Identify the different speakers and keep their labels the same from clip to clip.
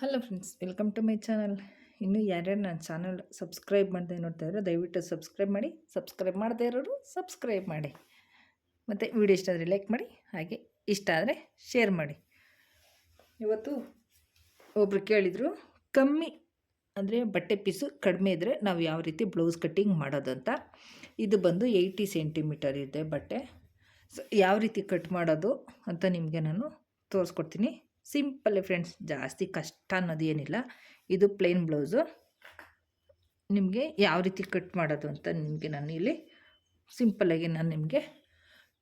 Speaker 1: Hello friends welcome to my channel ಇನ್ನೂ ಯಾರ್ಯಾರು ನನ್ನ ಚಾನಲ್ ಸಬ್ಸ್ಕ್ರೈಬ್ ಮಾಡದೆ ನೋಡ್ತಾ ಇರೋ ದಯವಿಟ್ಟು ಸಬ್ಸ್ಕ್ರೈಬ್ ಮಾಡಿ ಸಬ್ಸ್ಕ್ರೈಬ್ ಮಾಡದೇ ಇರೋರು ಸಬ್ಸ್ಕ್ರೈಬ್ ಮಾಡಿ. ಮತ್ತು ವಿಡಿಯೋ ಇಷ್ಟ ಆದರೆ ಲೈಕ್ ಮಾಡಿ, ಹಾಗೆ ಇಷ್ಟ ಆದರೆ ಶೇರ್ ಮಾಡಿ. ಇವತ್ತು ಒಬ್ರು ಕೇಳಿದರು, ಕಮ್ಮಿ ಅಂದರೆ ಬಟ್ಟೆ ಪೀಸು ಕಡಿಮೆ ಇದ್ದರೆ ನಾವು ಯಾವ ರೀತಿ ಬ್ಲೌಸ್ ಕಟ್ಟಿಂಗ್ ಮಾಡೋದು ಅಂತ? ಇದು ಬಂದು ಏಯ್ಟಿ ಸೆಂಟಿಮೀಟರ್ ಇದೆ ಬಟ್ಟೆ. ಸೊ ಯಾವ ರೀತಿ ಕಟ್ ಮಾಡೋದು ಅಂತ ನಿಮಗೆ ನಾನು ತೋರಿಸ್ಕೊಡ್ತೀನಿ. ಸಿಂಪಲ್ಲೇ ಫ್ರೆಂಡ್ಸ್, ಜಾಸ್ತಿ ಕಷ್ಟ ಅನ್ನೋದು ಏನಿಲ್ಲ. ಇದು ಪ್ಲೇನ್ ಬ್ಲೌಸು ನಿಮಗೆ ಯಾವ ರೀತಿ ಕಟ್ ಮಾಡೋದು ಅಂತ ನಿಮಗೆ ನಾನು ಇಲ್ಲಿ ಸಿಂಪಲ್ಲಾಗಿ ನಾನು ನಿಮಗೆ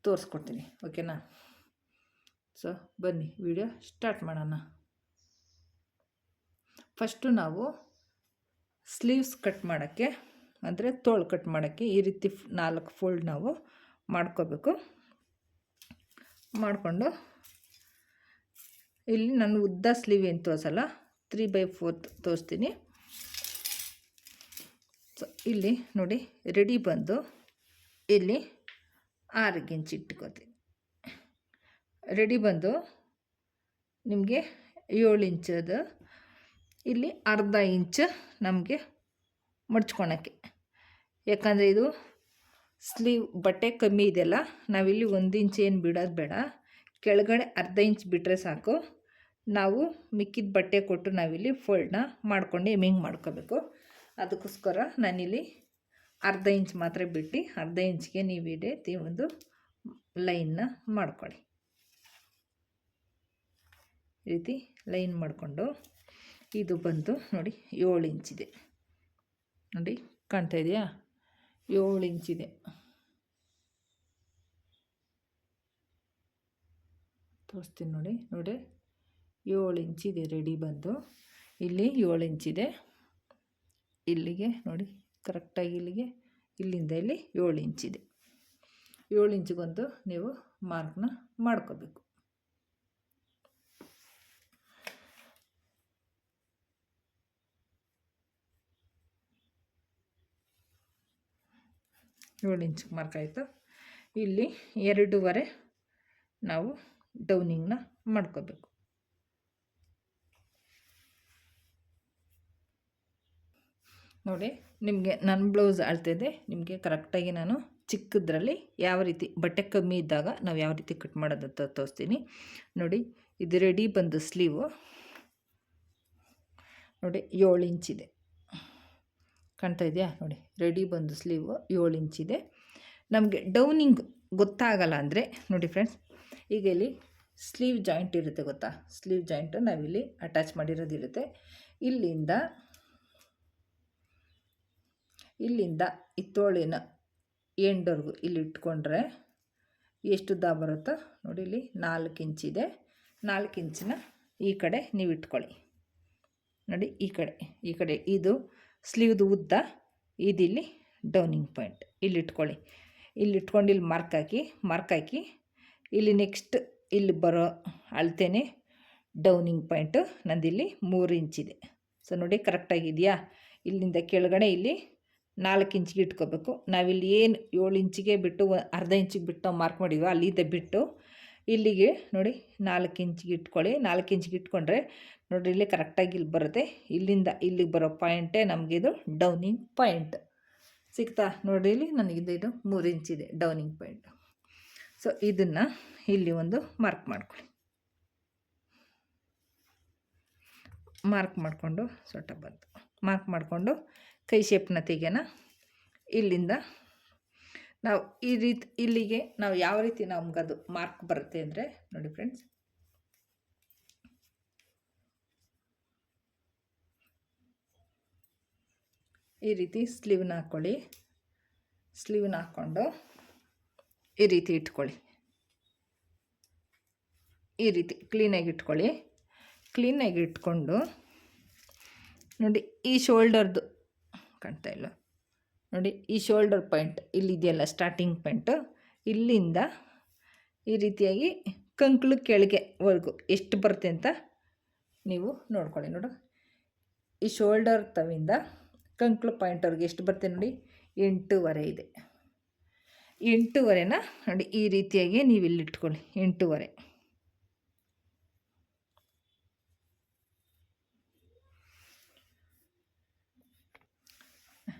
Speaker 1: ತೋರಿಸ್ಕೊಡ್ತೀನಿ. ಓಕೆನಾ ಸೊ ಬನ್ನಿ ವಿಡಿಯೋ ಸ್ಟಾರ್ಟ್ ಮಾಡೋಣ. ಫಸ್ಟು ನಾವು ಸ್ಲೀವ್ಸ್ ಕಟ್ ಮಾಡೋಕ್ಕೆ, ಅಂದರೆ ತೋಳು ಕಟ್ ಮಾಡೋಕ್ಕೆ ಈ ರೀತಿ ನಾಲ್ಕು ಫೋಲ್ಡ್ ನಾವು ಮಾಡ್ಕೋಬೇಕು. ಮಾಡಿಕೊಂಡು ಇಲ್ಲಿ ನಾನು ಉದ್ದ ಸ್ಲೀವ್ ಏನು ತೋರಿಸಲ್ಲ? ತ್ರೀ ಬೈ ಫೋರ್ತ್ ತೋರಿಸ್ತೀನಿ. ಸೊ ಇಲ್ಲಿ ನೋಡಿ ರೆಡಿ ಬಂದು ಇಲ್ಲಿ ಆರು ಇಂಚ್ ಇಟ್ಕೋತೀನಿ. ರೆಡಿ ಬಂದು ನಿಮಗೆ ಏಳು ಇಂಚದು, ಇಲ್ಲಿ ಅರ್ಧ ಇಂಚ್ ನಮಗೆ ಮಡ್ಚ್ಕೊಳಕ್ಕೆ. ಯಾಕಂದರೆ ಇದು ಸ್ಲೀವ್ ಬಟ್ಟೆ ಕಮ್ಮಿ ಇದೆಯಲ್ಲ, ನಾವಿಲ್ಲಿ ಒಂದು ಇಂಚ್ ಏನು ಬಿಡೋದು ಬೇಡ. ಕೆಳಗಡೆ ಅರ್ಧ ಇಂಚ್ ಬಿಟ್ಟರೆ ಸಾಕು. ನಾವು ಮಿಕ್ಕಿದ ಬಟ್ಟೆ ಕೊಟ್ಟು ನಾವಿಲ್ಲಿ ಫೋಲ್ಡ್ನ ಮಾಡ್ಕೊಂಡು ಎಮಿಂಗ್ ಮಾಡ್ಕೋಬೇಕು. ಅದಕ್ಕೋಸ್ಕರ ನಾನಿಲ್ಲಿ ಅರ್ಧ ಇಂಚ್ ಮಾತ್ರ ಬಿಟ್ಟು ಅರ್ಧ ಇಂಚ್ಗೆ ನೀವು ಇಡೀ ಒಂದು ಲೈನ್ನ ಮಾಡ್ಕೊಳ್ಳಿ. ಈ ರೀತಿ ಲೈನ್ ಮಾಡಿಕೊಂಡು ಇದು ಬಂದು ನೋಡಿ ಏಳು ಇಂಚಿದೆ ನೋಡಿ ಕಾಣ್ತಾ ಇದೆಯಾ? ಏಳು ಇಂಚಿದೆ ತೋರಿಸ್ತೀನಿ ನೋಡಿ ನೋಡಿ ಏಳು ಇಂಚಿದೆ ರೆಡಿ ಬಂದು. ಇಲ್ಲಿ ಏಳು ಇಂಚಿದೆ ಇಲ್ಲಿಗೆ ನೋಡಿ ಕರೆಕ್ಟಾಗಿ ಇಲ್ಲಿಗೆ, ಇಲ್ಲಿಂದ ಇಲ್ಲಿ ಏಳು ಇಂಚಿದೆ ಏಳು ಇಂಚಿಗೊಂದು ನೀವು ಮಾರ್ಕ್ನ ಮಾಡ್ಕೋಬೇಕು. ಏಳು ಇಂಚಿಗೆ ಮಾರ್ಕ್ ಆಯಿತು. ಇಲ್ಲಿ ಎರಡೂವರೆ ನಾವು ಡೌನಿಂಗ್ನ ಮಾಡ್ಕೋಬೇಕು. ನೋಡಿ, ನಿಮಗೆ ನನ್ನ ಬ್ಲೌಸ್ ಅಳ್ತಿದೆ, ನಿಮಗೆ ಕರೆಕ್ಟಾಗಿ ನಾನು ಚಿಕ್ಕದ್ರಲ್ಲಿ ಯಾವ ರೀತಿ, ಬಟ್ಟೆ ಕಮ್ಮಿ ಇದ್ದಾಗ ನಾವು ಯಾವ ರೀತಿ ಕಟ್ ಮಾಡೋದಂತ ತೋರಿಸ್ತೀನಿ. ನೋಡಿ, ಇದು ರೆಡಿ ಬಂದು ಸ್ಲೀವು ನೋಡಿ, ಏಳು ಇಂಚಿದೆ ಕಾಣ್ತಾ ಇದೆಯಾ? ನೋಡಿ ರೆಡಿ ಬಂದು ಸ್ಲೀವು ಏಳು ಇಂಚಿದೆ ನಮಗೆ ಡೌನಿಂಗ್ ಗೊತ್ತಾಗಲ್ಲ ಅಂದರೆ, ನೋಡಿ ಫ್ರೆಂಡ್ಸ್ ಈಗ ಇಲ್ಲಿ ಸ್ಲೀವ್ ಜಾಯಿಂಟ್ ಇರುತ್ತೆ ಗೊತ್ತಾ? ಸ್ಲೀವ್ ಜಾಯಿಂಟು ನಾವಿಲ್ಲಿ ಅಟ್ಯಾಚ್ ಮಾಡಿರೋದಿರುತ್ತೆ. ಇಲ್ಲಿಂದ ಇಲ್ಲಿಂದ ಈ ತೋಳಿನ ಎಂಡ್ವರೆಗೂ ಇಲ್ಲಿ ಇಟ್ಕೊಂಡ್ರೆ ಎಷ್ಟು ಉದ್ದ ಬರುತ್ತೋ ನೋಡಿ ಇಲ್ಲಿ ನಾಲ್ಕು ಇಂಚಿದೆ ನಾಲ್ಕು ಇಂಚಿನ ಈ ಕಡೆ ನೀವು ಇಟ್ಕೊಳ್ಳಿ. ನೋಡಿ ಈ ಕಡೆ ಈ ಕಡೆ ಇದು ಸ್ಲೀವ್ದು ಉದ್ದ, ಇದಿಲ್ಲಿ ಡೌನಿಂಗ್ ಪಾಯಿಂಟ್. ಇಲ್ಲಿ ಇಟ್ಕೊಳ್ಳಿ. ಇಲ್ಲಿ ಇಟ್ಕೊಂಡು ಇಲ್ಲಿ ಮಾರ್ಕ್ ಹಾಕಿ ಮಾರ್ಕ್ ಹಾಕಿ ಇಲ್ಲಿ ನೆಕ್ಸ್ಟ್ ಇಲ್ಲಿ ಬರೋ ಅಳ್ತೇನೆ ಡೌನಿಂಗ್ ಪಾಯಿಂಟು ನಂದಿಲ್ಲಿ ಮೂರು ಇಂಚಿದೆ ಸೊ ನೋಡಿ ಕರೆಕ್ಟಾಗಿದೆಯಾ ಇಲ್ಲಿಂದ ಕೆಳಗಡೆ ಇಲ್ಲಿ ನಾಲ್ಕು ಇಂಚಿಗೆ ಇಟ್ಕೋಬೇಕು. ನಾವಿಲ್ಲಿ ಏನು ಏಳು ಇಂಚಿಗೆ ಬಿಟ್ಟು ಅರ್ಧ ಇಂಚಿಗೆ ಬಿಟ್ಟು ಮಾರ್ಕ್ ಮಾಡಿದ್ವಿ ಅಲ್ಲಿದ್ದ ಬಿಟ್ಟು ಇಲ್ಲಿಗೆ ನೋಡಿ ನಾಲ್ಕು ಇಂಚಿಗೆ ಇಟ್ಕೊಳ್ಳಿ. ನಾಲ್ಕು ಇಂಚಿಗೆ ಇಟ್ಕೊಂಡ್ರೆ ನೋಡಿರಿ ಇಲ್ಲಿ ಕರೆಕ್ಟಾಗಿ ಇಲ್ಲಿ ಬರುತ್ತೆ. ಇಲ್ಲಿಂದ ಇಲ್ಲಿಗೆ ಬರೋ ಪಾಯಿಂಟೇ ನಮಗಿದು ಡೌನಿಂಗ್ ಪಾಯಿಂಟ್ ಸಿಗ್ತಾ? ನೋಡಿ ಇಲ್ಲಿ ನನಗಿದು ಇದು ಮೂರು ಇಂಚಿದೆ ಡೌನಿಂಗ್ ಪಾಯಿಂಟ್ ಸೊ ಇದನ್ನು ಇಲ್ಲಿ ಒಂದು ಮಾರ್ಕ್ ಮಾಡ್ಕೊಳ್ಳಿ. ಮಾರ್ಕ್ ಮಾಡಿಕೊಂಡು ಸೊಟ್ಟ ಬಂತು. ಮಾರ್ಕ್ ಮಾಡಿಕೊಂಡು ಕೈ ಶೇಪ್ನ ತೆಗೆಯೋಣ. ಇಲ್ಲಿಂದ ನಾವು ಈ ರೀತಿ, ಇಲ್ಲಿಗೆ ನಾವು ಯಾವ ರೀತಿ ನಮ್ಗದು ಮಾರ್ಕ್ ಬರುತ್ತೆ ಅಂದರೆ ನೋಡಿ ಫ್ರೆಂಡ್ಸ್ ಈ ರೀತಿ ಸ್ಲೀವ್ನ ಹಾಕ್ಕೊಳ್ಳಿ ಸ್ಲೀವ್ನ ಹಾಕ್ಕೊಂಡು ಈ ರೀತಿ ಇಟ್ಕೊಳ್ಳಿ. ಈ ರೀತಿ ಕ್ಲೀನಾಗಿ ಇಟ್ಕೊಳ್ಳಿ. ಕ್ಲೀನಾಗಿ ಇಟ್ಕೊಂಡು ನೋಡಿ ಈ ಶೋಲ್ಡರ್ದು ಕಾಣ್ತಾ ಇಲ್ಲ. ನೋಡಿ, ಈ ಶೋಲ್ಡರ್ ಪಾಯಿಂಟ್ ಇಲ್ಲಿದೆಯಲ್ಲ ಸ್ಟಾರ್ಟಿಂಗ್ ಪಾಯಿಂಟು ಇಲ್ಲಿಂದ ಈ ರೀತಿಯಾಗಿ ಕಂಕ್ಳು ಕೆಳಗೆ ವರ್ಗು ಎಷ್ಟು ಬರುತ್ತೆ ಅಂತ ನೀವು ನೋಡ್ಕೊಳ್ಳಿ ನೋಡು. ಈ ಶೋಲ್ಡರ್ ತವಿಂದ ಕಂಕ್ಳು ಪಾಯಿಂಟ್ವರೆಗೆ ಎಷ್ಟು ಬರುತ್ತೆ ನೋಡಿ, ಎಂಟೂವರೆ ಇದೆ. ಎಂಟೂವರೆನ ನೋಡಿ, ಈ ರೀತಿಯಾಗಿ ನೀವು ಇಲ್ಲಿ ಇಟ್ಕೊಳ್ಳಿ, ಎಂಟೂವರೆ.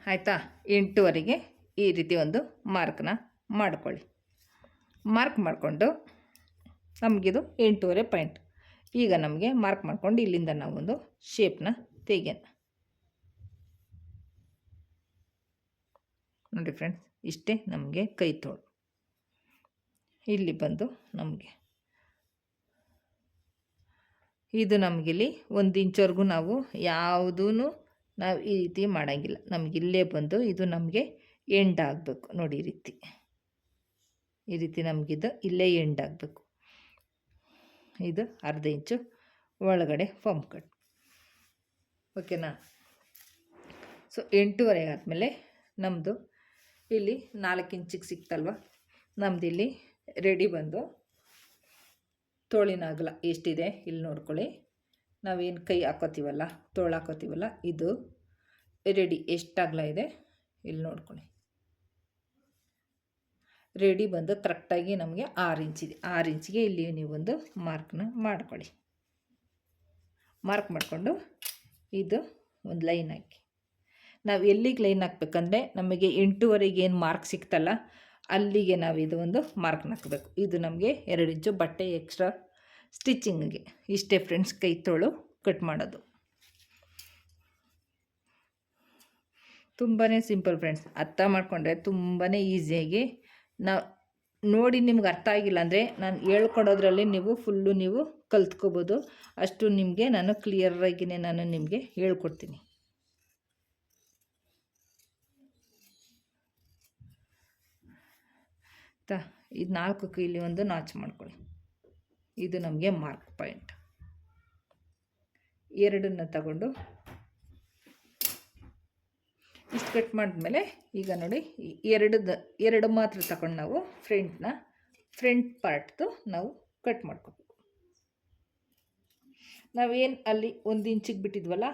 Speaker 1: ಆಯಿತಾ? ಎಂಟುವರೆಗೆ ಈ ರೀತಿ ಒಂದು ಮಾರ್ಕ್ನ ಮಾಡ್ಕೊಳ್ಳಿ. ಮಾರ್ಕ್ ಮಾಡಿಕೊಂಡು ನಮಗಿದು ಎಂಟೂವರೆ ಪಾಯಿಂಟ್ ಈಗ ನಮಗೆ ಮಾರ್ಕ್ ಮಾಡಿಕೊಂಡು ಇಲ್ಲಿಂದ ನಾವೊಂದು ಶೇಪ್ನ ತೆಗೆಯೋಣ. ನೋಡಿ ಫ್ರೆಂಡ್ಸ್ ಇಷ್ಟೇ ನಮಗೆ ಕೈ ತೋಳು. ಇಲ್ಲಿ ಬಂದು ನಮಗೆ. ಇದು ನಮಗಿಲ್ಲಿ ಒಂದು ಇಂಚವರೆಗೂ ನಾವು ಯಾವುದೂ ನಾವು ಈ ರೀತಿ ಮಾಡೋಂಗಿಲ್ಲ. ನಮ್ಗೆ ಇಲ್ಲೇ ಬಂದು ಇದು ನಮಗೆ ಎಂಡ್ ಆಗಬೇಕು ನೋಡಿ ಈ ರೀತಿ. ಈ ರೀತಿ ನಮಗಿದು ಇಲ್ಲೇ ಎಂಡ್ ಆಗಬೇಕು. ಇದು ಅರ್ಧ ಇಂಚು ಒಳಗಡೆ ಫಮ್ ಕಟ್ ಓಕೆನಾ ಸೊ ಎಂಟೂವರೆ ಆದಮೇಲೆ ನಮ್ಮದು ಇಲ್ಲಿ ನಾಲ್ಕು ಇಂಚಿಗೆ ಸಿಕ್ತಲ್ವ? ನಮ್ದು ಇಲ್ಲಿ ರೆಡಿ ಬಂದು ತೋಳಿನ ಅಗಲ ಎಷ್ಟಿದೆ ಇಲ್ಲಿ ನೋಡ್ಕೊಳ್ಳಿ. ನಾವೇನು ಕೈ ಹಾಕೋತೀವಲ್ಲ, ತೋಳು ಹಾಕೋತೀವಲ್ಲ, ಇದು ರೆಡಿ ಎಷ್ಟು ಅಗಲ ಇದೆ ಇಲ್ಲಿ ನೋಡ್ಕೊಳ್ಳಿ ರೆಡಿ ಬಂದು ಕರೆಕ್ಟಾಗಿ ನಮಗೆ ಆರು ಇದೆ. ಆರು ಇಂಚಿಗೆ ಇಲ್ಲಿ ನೀವು ಒಂದು ಮಾರ್ಕ್ನ ಮಾಡ್ಕೊಳ್ಳಿ ಮಾರ್ಕ್ ಮಾಡಿಕೊಂಡು ಇದು ಒಂದು ಲೈನ್ ಹಾಕಿ. ನಾವು ಎಲ್ಲಿಗೆ ಲೈನ್ ಹಾಕ್ಬೇಕಂದ್ರೆ ನಮಗೆ ಎಂಟೂವರೆಗೆ ಏನು ಮಾರ್ಕ್ ಸಿಕ್ತಲ್ಲ, ಅಲ್ಲಿಗೆ ನಾವು ಇದು ಒಂದು ಮಾರ್ಕ್ನ ಹಾಕಬೇಕು. ಇದು ನಮಗೆ ಎರಡು ಇಂಚು ಬಟ್ಟೆ ಎಕ್ಸ್ಟ್ರಾ ಸ್ಟಿಚಿಂಗಿಗೆ ಇಷ್ಟೇ ಫ್ರೆಂಡ್ಸ್ ಕೈ ತೋಳು, ಕಟ್ ಮಾಡೋದು. ತುಂಬಾ ಸಿಂಪಲ್ ಫ್ರೆಂಡ್ಸ್ ಅರ್ಥ ಮಾಡಿಕೊಂಡ್ರೆ ತುಂಬಾ ಈಸಿಯಾಗಿ ನಾವು ನೋಡಿ ನಿಮ್ಗೆ ಅರ್ಥ ಆಗಿಲ್ಲ ಅಂದರೆ ನಾನು ಹೇಳ್ಕೊಡೋದ್ರಲ್ಲಿ ನೀವು ಫುಲ್ಲು ನೀವು ಕಲ್ತ್ಕೋಬೋದು. ಅಷ್ಟು ನಿಮಗೆ ನಾನು ಕ್ಲಿಯರಾಗಿಯೇ ನಾನು ನಿಮಗೆ ಹೇಳ್ಕೊಡ್ತೀನಿ. ತ, ಇದು ನಾಲ್ಕು ಕೈಲಿ ಒಂದು ನಾಚ್ ಮಾಡ್ಕೊಳ್ಳಿ. ಇದು ನಮಗೆ ಮಾರ್ಕ್ ಪಾಯಿಂಟ್ ಎರಡನ್ನು ತಗೊಂಡು ಇಷ್ಟು ಕಟ್ ಮಾಡಿದ್ಮೇಲೆ ಈಗ ನೋಡಿ ಎರಡು ಎರಡು ಮಾತ್ರ ತಗೊಂಡು ನಾವು ಫ್ರಂಟ್ನ ಫ್ರಂಟ್ ಪಾರ್ಟ್ದು ನಾವು ಕಟ್ ಮಾಡ್ಕೋಬೇಕು. ನಾವೇನು ಅಲ್ಲಿ ಒಂದು ಇಂಚಿಗೆ ಬಿಟ್ಟಿದ್ವಲ್ಲ,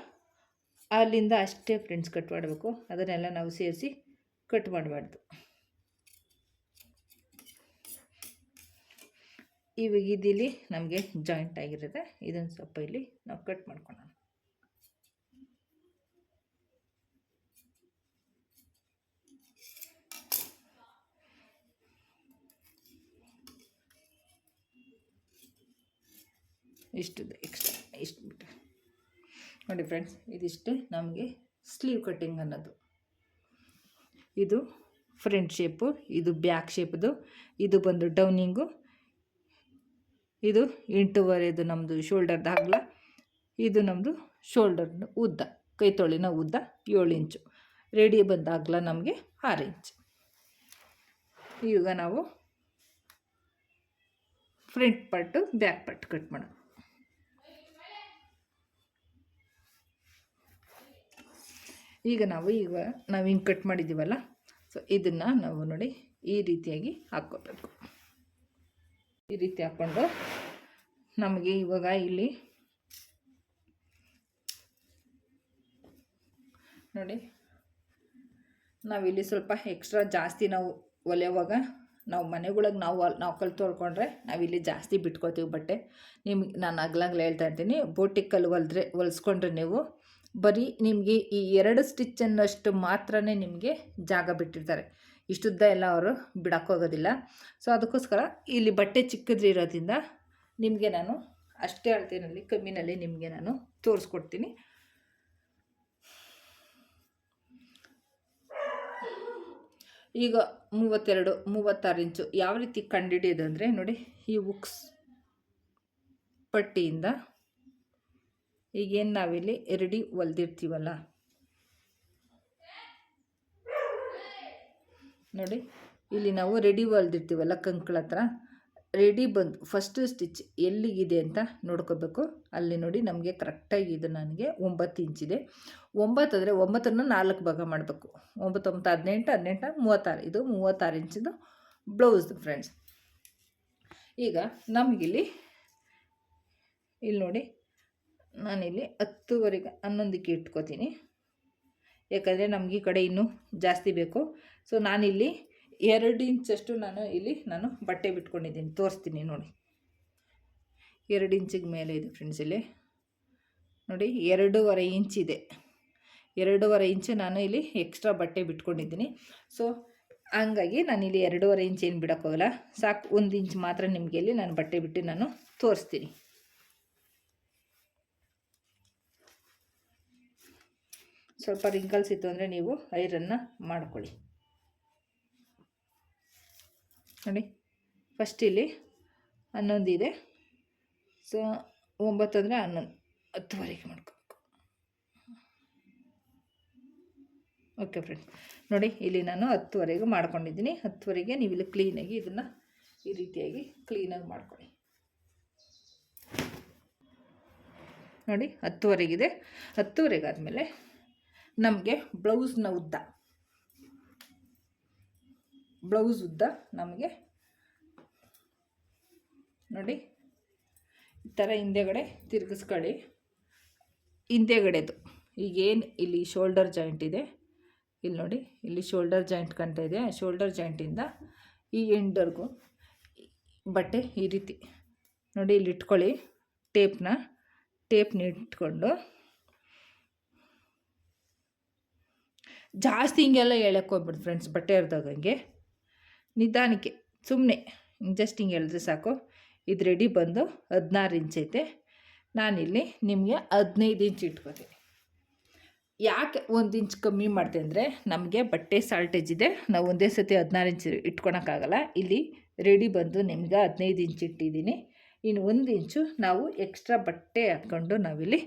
Speaker 1: ಅಲ್ಲಿಂದ ಅಷ್ಟೇ ಫ್ರೆಂಡ್ಸ್ ಕಟ್ ಮಾಡಬೇಕು. ಅದನ್ನೆಲ್ಲ ನಾವು ಸೇರಿಸಿ ಕಟ್ ಮಾಡಬಾರ್ದು. ಇವಾಗ ವಿಗಿದಿಲಿ ನಮಗೆ ಜಾಯಿಂಟ್ ಆಗಿರುತ್ತೆ. ಇದನ್ನು ಸ್ವಲ್ಪ ಇಲ್ಲಿ ನಾವು ಕಟ್ ಮಾಡ್ಕೊಳ್ಳೋಣ ಇಷ್ಟು ಎಕ್ಸ್ಟ್ರಾ ಇಷ್ಟು ಬಿಟ್ಟು. ನೋಡಿ ಫ್ರೆಂಡ್ಸ್ ಇದಿಷ್ಟು ನಮಗೆ ಸ್ಲೀವ್ ಕಟ್ಟಿಂಗ್ ಅನ್ನೋದು. ಇದು ಫ್ರಂಟ್ ಶೇಪು ಇದು ಬ್ಯಾಕ್ ಶೇಪ್ದು ಇದು ಬಂದು ಡೌನಿಂಗು ಇದು ಎಂಟೂವರೆದು ನಮ್ಮದು ಶೋಲ್ಡರ್ದು ಅಗಲ, ಇದು ನಮ್ಮದು ಶೋಲ್ಡರ್ ಉದ್ದ, ಕೈ ತೊಳಿನ ಉದ್ದ ಏಳು ಇಂಚು. ರೆಡಿ ಬಂದ ಅಗಲ ನಮಗೆ ಆರು ಇಂಚು. ಈಗ ನಾವು front part back part cut ಮಾಡೋಣ. ಈಗ ನಾವು ಈಗ, ನಾವು ಹಿಂಗೆ ಕಟ್ ಮಾಡಿದ್ದೀವಲ್ಲ ಸೊ ಇದನ್ನು ನಾವು ನೋಡಿ ಈ ರೀತಿಯಾಗಿ ಹಾಕ್ಕೋಬೇಕು. ಈ ರೀತಿ ಹಾಕ್ಕೊಂಡು ನಮಗೆ ಇವಾಗ ಇಲ್ಲಿ ನೋಡಿ ನಾವಿಲ್ಲಿ ಸ್ವಲ್ಪ ಎಕ್ಸ್ಟ್ರಾ ಜಾಸ್ತಿ ನಾವು ಒಲೆಯುವಾಗ ನಾವು ಮನೆಗಳಿಗೆ ನಾವು ನಾವು ಕಲ್ತು ತೊಳ್ಕೊಂಡ್ರೆ ನಾವಿಲ್ಲಿ ಜಾಸ್ತಿ ಬಿಟ್ಕೋತೀವಿ ಬಟ್ಟೆ. ನಿಮ್ಗೆ ನಾನು ಅಗ್ಲಾಗ್ಲೇ ಹೇಳ್ತಾ ಇರ್ತೀನಿ ಬೋಟಿಕ್ಕಲ್ಲಿ ಕಲ್ಲು ಹೊಲ್ದ್ರೆ, ಹೊಲ್ಸ್ಕೊಂಡ್ರೆ ನೀವು ಬರೀ ನಿಮಗೆ ಈ ಎರಡು ಸ್ಟಿಚ್ಚನ್ನಷ್ಟು ಮಾತ್ರ ನಿಮಗೆ ಜಾಗ ಬಿಟ್ಟಿರ್ತಾರೆ. ಇಷ್ಟುದ್ದ ಎಲ್ಲ ಅವರು ಬಿಡೋಕ್ಕೋಗೋದಿಲ್ಲ ಸೊ ಅದಕ್ಕೋಸ್ಕರ ಇಲ್ಲಿ ಬಟ್ಟೆ ಚಿಕ್ಕದ್ರಿರೋದ್ರಿಂದ ನಿಮಗೆ ನಾನು ಅಷ್ಟೇ ಅಳತೆಯಲ್ಲಿ ಕಮ್ಮಿನಲ್ಲಿ ನಿಮಗೆ ನಾನು ತೋರಿಸ್ಕೊಡ್ತೀನಿ. ಈಗ ಮೂವತ್ತೆರಡು, ಮೂವತ್ತಾರು ಇಂಚು ಯಾವ ರೀತಿ ಕಂಡುಹಿಡಿಯೋದು ಅಂದರೆ ನೋಡಿ ಈ ಉಕ್ಸ್ ಪಟ್ಟಿಯಿಂದ ಈಗೇನು ನಾವಿಲ್ಲಿ ಎರಡಿ ಹೊಲ್ದಿರ್ತೀವಲ್ಲ ನೋಡಿ, ಇಲ್ಲಿ ನಾವು ರೆಡಿ ಹೊಲ್ದಿರ್ತೀವಲ್ಲ ಕಂಕಳ ಹತ್ರ. ರೆಡಿ ಬಂದು ಫಸ್ಟು ಸ್ಟಿಚ್ ಎಲ್ಲಿಗಿದೆ ಅಂತ ನೋಡ್ಕೋಬೇಕು. ಅಲ್ಲಿ ನೋಡಿ ನಮಗೆ ಕರೆಕ್ಟಾಗಿ ಇದು ನನಗೆ ಒಂಬತ್ತು ಇಂಚಿದೆ ಒಂಬತ್ತು ಅಂದರೆ ಒಂಬತ್ತನ್ನು ನಾಲ್ಕು ಭಾಗ ಮಾಡಬೇಕು. ಒಂಬತ್ತೊಂಬತ್ತು ಒಂಬತ್ತು ಹದಿನೆಂಟು ಹದಿನೆಂಟು, ಮೂವತ್ತಾರು. ಇದು ಮೂವತ್ತಾರು ಇಂಚಿದು ಬ್ಲೌಸ್ ಫ್ರೆಂಡ್ಸ್ ಈಗ ನಮಗಿಲ್ಲಿ, ಇಲ್ಲಿ ನೋಡಿ, ನಾನಿಲ್ಲಿ ಹತ್ತುವರೆಗೆ ಹನ್ನೊಂದಕ್ಕೆ ಇಟ್ಕೋತೀನಿ. ಯಾಕಂದರೆ ನಮಗೆ ಈ ಕಡೆ ಇನ್ನೂ ಜಾಸ್ತಿ ಬೇಕು. ಸೊ ನಾನಿಲ್ಲಿ ಎರಡು ಇಂಚಷ್ಟು ನಾನು ಇಲ್ಲಿ ನಾನು ಬಟ್ಟೆ ಬಿಟ್ಕೊಂಡಿದ್ದೀನಿ. ತೋರಿಸ್ತೀನಿ ನೋಡಿ. ಎರಡು ಇಂಚಿಗೆ ಮೇಲೆ ಇದೆ ಫ್ರೆಂಡ್ಸ್ ಇಲ್ಲಿ. ನೋಡಿ, ಎರಡೂವರೆ ಇಂಚಿದೆ ಎರಡೂವರೆ ಇಂಚು ನಾನು ಇಲ್ಲಿ ಎಕ್ಸ್ಟ್ರಾ ಬಟ್ಟೆ ಬಿಟ್ಕೊಂಡಿದ್ದೀನಿ. ಸೊ ಹಂಗಾಗಿ ನಾನು ಇಲ್ಲಿ ಎರಡೂವರೆ ಇಂಚ್ ಏನು ಬಿಡೋಕ್ಕೋಗಲ್ಲ. ಸಾಕು, ಒಂದು ಇಂಚ್ ಮಾತ್ರ ನಿಮಗೆ ಇಲ್ಲಿ ನಾನು ಬಟ್ಟೆ ಬಿಟ್ಟು ನಾನು ತೋರಿಸ್ತೀನಿ. ಸ್ವಲ್ಪ ರಿಂಕಲ್ಸ್ ಇತ್ತು ಅಂದರೆ ನೀವು ಐರನ್ನ ಮಾಡ್ಕೊಳ್ಳಿ. ನೋಡಿ. ಫಸ್ಟ್ ಇಲ್ಲಿ ಹನ್ನೊಂದು ಇದೆ ಸೊ ಒಂಬತ್ತು ಅಂದರೆ ಹನ್ನೊಂದು. ಹತ್ತುವರೆಗೆ ಮಾಡ್ಕೋಬೇಕು. ಓಕೆ ಫ್ರೆಂಡ್ಸ್ ನೋಡಿ, ಇಲ್ಲಿ ನಾನು ಹತ್ತುವರೆಗೂ ಮಾಡ್ಕೊಂಡಿದ್ದೀನಿ. ಹತ್ತುವರೆಗೆ ನೀವು ಇಲ್ಲಿ ಕ್ಲೀನಾಗಿ ಇದನ್ನು ಈ ರೀತಿಯಾಗಿ ಕ್ಲೀನಾಗಿ ಮಾಡ್ಕೊಳ್ಳಿ. ನೋಡಿ, ಹತ್ತುವರೆಗಿದೆ. ಹತ್ತುವರೆಗೆ ಆದಮೇಲೆ ನಮಗೆ ಬ್ಲೌಸ್ನ ಉದ್ದ. ಬ್ಲೌಸ್ ಉದ್ದ ನಮಗೆ. ನೋಡಿ, ಈ ಥರ ಹಿಂದೆಗಡೆ ತಿರುಗಿಸ್ಕೊಳ್ಳಿ. ಹಿಂದೆಗಡೆದು. ಈಗೇನು ಇಲ್ಲಿ ಶೋಲ್ಡರ್ ಜಾಯಿಂಟ್ ಇದೆ. ಇಲ್ಲಿ ನೋಡಿ, ಇಲ್ಲಿ ಶೋಲ್ಡರ್ ಜಾಯಿಂಟ್ ಕಂಟ ಇದೆ. ಶೋಲ್ಡರ್ ಜಾಯಿಂಟಿಂದ ಈ ಎಂಡ್ವರೆಗೂ ಬಟ್ಟೆ ಈ ರೀತಿ. ನೋಡಿ, ಇಲ್ಲಿ ಇಟ್ಕೊಳ್ಳಿ. ಟೇಪ್ನ ಟೇಪ್ನ ಇಟ್ಕೊಂಡು. ಜಾಸ್ತಿ ಹಿಂಗೆಲ್ಲ ಹೇಳಕ್ಕೆ ಹೋಗ್ಬಿಡ್ತು ಫ್ರೆಂಡ್ಸ್ ಬಟ್ಟೆ ಹರಿದಾಗಂಗೆ ನಿಧಾನಕ್ಕೆ ಸುಮ್ಮನೆ ಜಸ್ಟ್ ಹಿಂಗೆ ಹೇಳಿದ್ರೆ ಸಾಕು. ಇದು ರೆಡಿ ಬಂದು ಹದಿನಾರು ಇಂಚ್ ಐತೆ. ನಾನಿಲ್ಲಿ ನಿಮಗೆ ಹದಿನೈದು ಇಂಚ್ ಇಟ್ಕೋತೀನಿ. ಯಾಕೆ ಒಂದು ಇಂಚ್ ಕಮ್ಮಿ ಮಾಡಿದೆ ಅಂದರೆ ನಮಗೆ ಬಟ್ಟೆ ಸಾಲ್ಟೇಜ್ ಇದೆ. ನಾವು ಒಂದೇ ಸತಿ ಹದಿನಾರು ಇಂಚ್ ಇಟ್ಕೊಳಕ್ಕಾಗಲ್ಲ ಇಲ್ಲಿ ರೆಡಿ ಬಂದು ನಿಮ್ಗೆ ಹದಿನೈದು ಇಂಚ್ ಇಟ್ಟಿದ್ದೀನಿ. ಇನ್ನು ಒಂದು ಇಂಚು ನಾವು ಎಕ್ಸ್ಟ್ರಾ ಬಟ್ಟೆ ಹಾಕ್ಕೊಂಡು ನಾವಿಲ್ಲಿ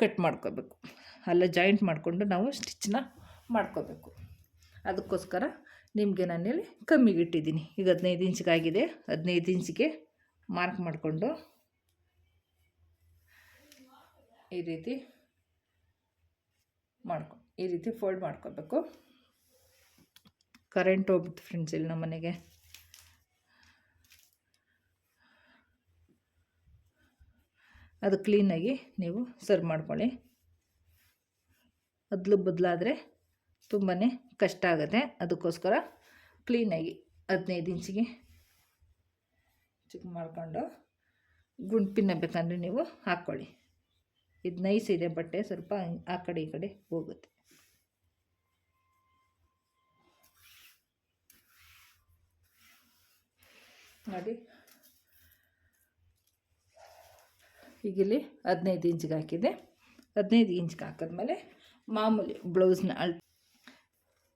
Speaker 1: ಕಟ್ ಮಾಡ್ಕೋಬೇಕು. ಅಲ್ಲ ಜಾಯಿಂಟ್ ಮಾಡಿಕೊಂಡು ನಾವು ಸ್ಟಿಚ್ನ ಮಾಡ್ಕೋಬೇಕು. ಅದಕ್ಕೋಸ್ಕರ ನಿಮಗೆ ನಾನಿಲ್ಲಿ ಕಮ್ಮಿಗೆ ಇಟ್ಟಿದ್ದೀನಿ. ಈಗ ಹದಿನೈದು ಇಂಚಿಗಾಗಿದೆ. ಹದಿನೈದು ಇಂಚಿಗೆ ಮಾರ್ಕ್ ಮಾಡಿಕೊಂಡು ಈ ರೀತಿ ಮಾಡ್ಕೊ, ಈ ರೀತಿ ಫೋಲ್ಡ್ ಮಾಡ್ಕೋಬೇಕು. ಕರೆಂಟ್ ಹೋಗ್ಬಿಟ್ಟು ಫ್ರೆಂಡ್ಸ್ ಇಲ್ಲಿ ನಮ್ಮ ಮನೆಗೆ. ಅದು ಕ್ಲೀನಾಗಿ ನೀವು ಸರ್ವ್ ಮಾಡ್ಕೊಳ್ಳಿ. ಅದ್ಲು ಬದಲಾದರೆ ತುಂಬಾ ಕಷ್ಟ ಆಗುತ್ತೆ. ಅದಕ್ಕೋಸ್ಕರ ಕ್ಲೀನಾಗಿ ಹದಿನೈದು ಇಂಚಿಗೆ ಚಿಕ್ಕ ಮಾಡಿಕೊಂಡು ಗುಂಪಿನ ಬೇಕಂದರೆ ನೀವು ಹಾಕ್ಕೊಳ್ಳಿ. ಇದು ನೈಸ್ ಇದೆ ಬಟ್ಟೆ, ಸ್ವಲ್ಪ ಆ ಕಡೆ ಈ ಕಡೆ ಹೋಗುತ್ತೆ. ನೋಡಿ. ಈಗಿಲ್ಲಿ ಹದಿನೈದು ಇಂಚ್ಗೆ ಹಾಕಿದೆ ಹದಿನೈದು ಇಂಚ್ಗೆ ಹಾಕಿದ್ಮೇಲೆ ಮಾಮೂಲಿ ಬ್ಲೌಸ್ನ ಅಳ್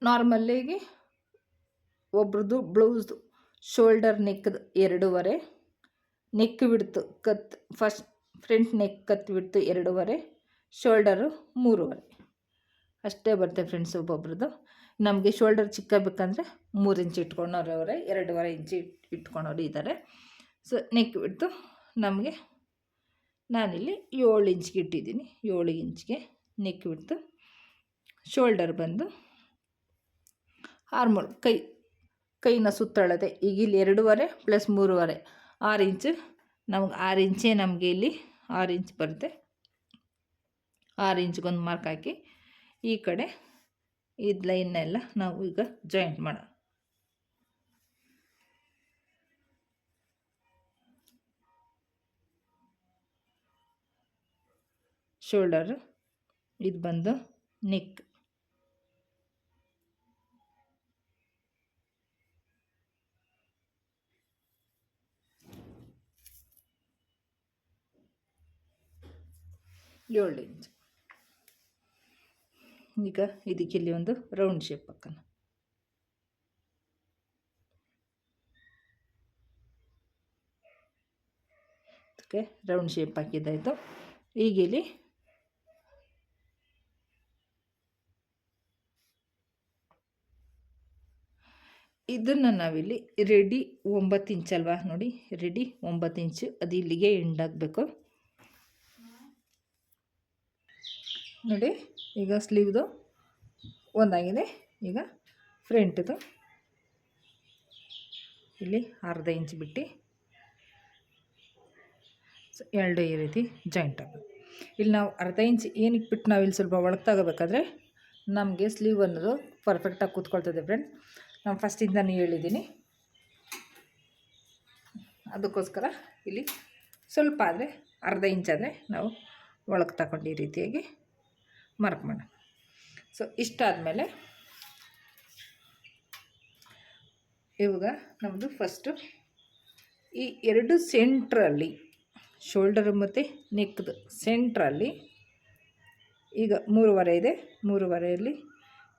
Speaker 1: ನಾರ್ಮಲ್ಲಿಗೆ ಒಬ್ರದ್ದು ಬ್ಲೌಸ್ದು ಶೋಲ್ಡರ್ ನೆಕ್ದು ಎರಡೂವರೆ, ನೆಕ್ ಬಿಡ್ತು ಕತ್, ಫಸ್ಟ್ ಫ್ರಂಟ್ ನೆಕ್ ಕತ್ ಬಿಡ್ತು ಎರಡೂವರೆ, ಶೋಲ್ಡರು ಮೂರುವರೆ. ಅಷ್ಟೇ ಬರುತ್ತೆ ಫ್ರೆಂಡ್ಸ್ ಒಬ್ಬೊಬ್ರದ್ದು ನಮಗೆ ಶೋಲ್ಡರ್ ಚಿಕ್ಕ ಬೇಕಂದರೆ ಮೂರು ಇಂಚ್ ಇಟ್ಕೊಂಡವ್ರವರೆ ಎರಡೂವರೆ ಇಂಚ್ ಇಟ್, ಇಟ್ಕೊಂಡವ್ರು ಇದ್ದಾರೆ ಸೊ ನೆಕ್ ಬಿಡ್ತು ನಮಗೆ ನಾನಿಲ್ಲಿ ಏಳು ಇಂಚ್ಗೆ ಇಟ್ಟಿದ್ದೀನಿ. ಏಳು ಇಂಚ್ಗೆ ನೆಕ್ ಬಿಡ್ತು ಶೋಲ್ಡರ್ ಬಂದು ಆರ್ಮೋಲ್ ಕೈ, ಕೈನ ಸುತ್ತಳದೆ, ಈಗ ಇಲ್ಲಿ ಎರಡೂವರೆ ಪ್ಲಸ್ ಮೂರುವರೆ. ಆರು ಇಂಚು, ನಮ್ಗೆ ಆರು ಇಂಚೇ ನಮಗೆ ಇಲ್ಲಿ ಆರು ಇಂಚ್ ಬರುತ್ತೆ. ಆರು ಇಂಚ್ಗೊಂದು ಮಾರ್ಕ್ ಹಾಕಿ ಈ ಕಡೆ ಇದು ಲೈನ್ನೆಲ್ಲ ನಾವು ಈಗ ಜಾಯಿಂಟ್ ಮಾಡೋಣ. ಶೋಲ್ಡರ್ ಇದು ಬಂದು ನೆಕ್ ಏಳು ಇಂಚು ಈಗ ಇದಕ್ಕೆ ಇಲ್ಲಿ ಒಂದು ರೌಂಡ್ ಶೇಪ್ ಹಾಕೋಣ. ಅದಕ್ಕೆ ರೌಂಡ್ ಶೇಪ್ ಹಾಕಿದ್ದಾಯಿತು ಈಗ ಇಲ್ಲಿ ಇದನ್ನು ನಾವಿಲ್ಲಿ ರೆಡಿ ಒಂಬತ್ತು ಇಂಚಲ್ವಾ ನೋಡಿ ರೆಡಿ ಒಂಬತ್ತು ಇಂಚು ಅದು ಇಲ್ಲಿಗೆ ಎಂಡಾಗಬೇಕು ನೋಡಿ, ಈಗ ಸ್ಲೀವ್ದು ಒಂದಾಗಿದೆ. ಈಗ ಫ್ರಂಟ್ದು ಇಲ್ಲಿ ಅರ್ಧ ಇಂಚ್ ಬಿಟ್ಟು ಎರಡು ಈ ರೀತಿ ಜಾಯಿಂಟ್ ಇಲ್ಲಿ ನಾವು ಅರ್ಧ ಇಂಚ್ ಏನಕ್ಕೆ ಬಿಟ್ಟು ನಾವು ಇಲ್ಲಿ ಸ್ವಲ್ಪ ಒಳಗೆ ತಗೋಬೇಕಾದ್ರೆ ನಮಗೆ ಸ್ಲೀವ್ ಅನ್ನೋದು ಪರ್ಫೆಕ್ಟಾಗಿ ಕೂತ್ಕೊಳ್ತದೆ ಫ್ರೆಂಡ್ ನಾನು ಫಸ್ಟಿಂದನೇ ಹೇಳಿದ್ದೀನಿ ಅದಕ್ಕೋಸ್ಕರ ಇಲ್ಲಿ ಸ್ವಲ್ಪ ಆದರೆ ಅರ್ಧ ಇಂಚಾದರೆ ನಾವು ಒಳಗೆ ತಗೊಂಡು ಈ ರೀತಿಯಾಗಿ ಮಾರ್ಕ್ ಮಾಡೋಣ ಸೊ ಇಷ್ಟಾದಮೇಲೆ ಇವಾಗ ನಮ್ಮದು ಫಸ್ಟು ಈ ಎರಡು ಸೆಂಟ್ರಲ್ಲಿ ಶೋಲ್ಡರ್ ಮತ್ತು ನೆಕ್ದು ಸೆಂಟ್ರಲ್ಲಿ ಈಗ ಮೂರುವರೆ ಇದೆ. ಮೂರುವರೆಯಲ್ಲಿ